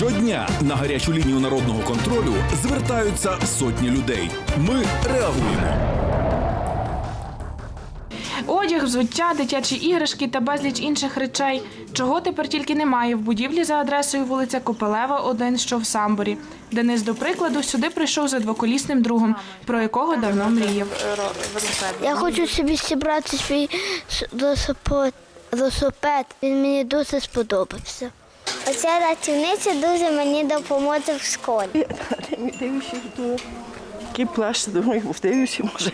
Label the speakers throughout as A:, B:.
A: Щодня на гарячу лінію народного контролю звертаються сотні людей. Ми реагуємо.
B: Одяг, взуття, дитячі іграшки та безліч інших речей. Чого тепер тільки немає в будівлі за адресою вулиця Копелева, 1, що в Самборі. Денис, до прикладу, сюди прийшов за двоколісним другом, про якого давно мріяв.
C: Я хочу собі зібрати свій велосипед. Він мені дуже сподобався. Оця рятівниця дуже мені допоможе в школі.
D: Який плащ, думаю, дивлюся, може.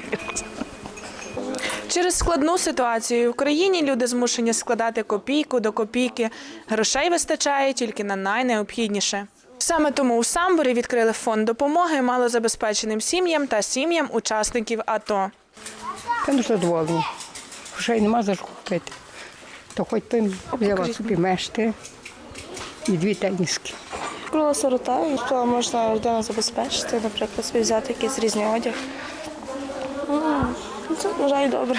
B: Через складну ситуацію в країні люди змушені складати копійку до копійки. Грошей вистачає тільки на найнеобхідніше. Саме тому у Самборі відкрили фонд допомоги малозабезпеченим сім'ям та сім'ям учасників АТО.
E: Та ну задоволені. Грошей нема за що купити. То хоч би взяла собі мешти і дві теніски.
F: Кругла сирота, то можна людину забезпечити, наприклад, собі взяти якийсь різний одяг. Ну, Це вважаю добре.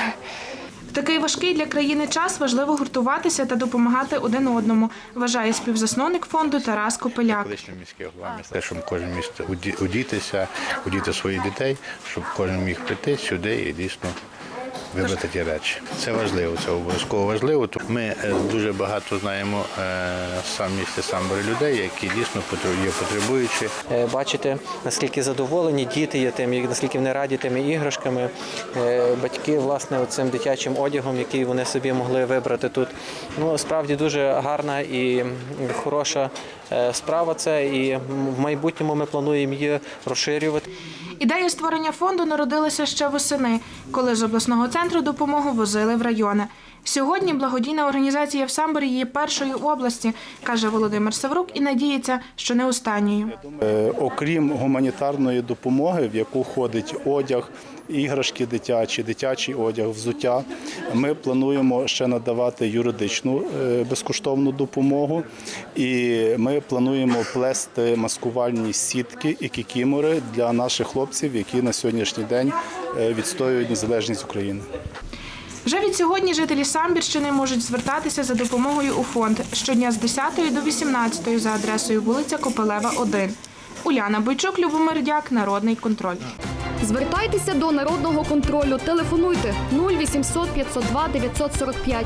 B: В такий важкий для країни час важливо гуртуватися та допомагати один одному, вважає співзасновник фонду Тарас Копеляк.
G: Міста, щоб кожен міг удітися, удіти своїх дітей, щоб кожен міг прийти сюди і дійсно вибрати ті речі. Це важливо, це обов'язково важливо. Ми е, дуже багато знаємо е, сам в місті Самбори людей, які дійсно є потребуючі.
H: Е, бачити, наскільки задоволені діти є тим, наскільки вони раді тими іграшками. Батьки, власне, цим дитячим одягом, який вони собі могли вибрати тут. Ну, справді дуже гарна і хороша справа це. І в майбутньому ми плануємо її розширювати.
B: Ідея створення фонду народилася ще восени, коли з обласного центру допомогу возили в райони. Сьогодні благодійна організація в Самборі є першою в області, каже Володимир Саврук, і надіється, що не останньою.
I: Е, Окрім гуманітарної допомоги, в яку входить одяг, іграшки дитячі, дитячий одяг, взуття, ми плануємо ще надавати юридичну е, безкоштовну допомогу. І ми плануємо плести маскувальні сітки і кікімори для наших хлопців, які на сьогоднішній день е, відстоюють незалежність України.
B: Вже від сьогодні жителі Самбірщини можуть звертатися за допомогою у фонд щодня з 10 до 18 за адресою вулиця Копелева, 1. Уляна Бойчук, Любомир Дяк, Народний контроль.
J: Звертайтеся до народного контролю. Телефонуйте 0800 502 945.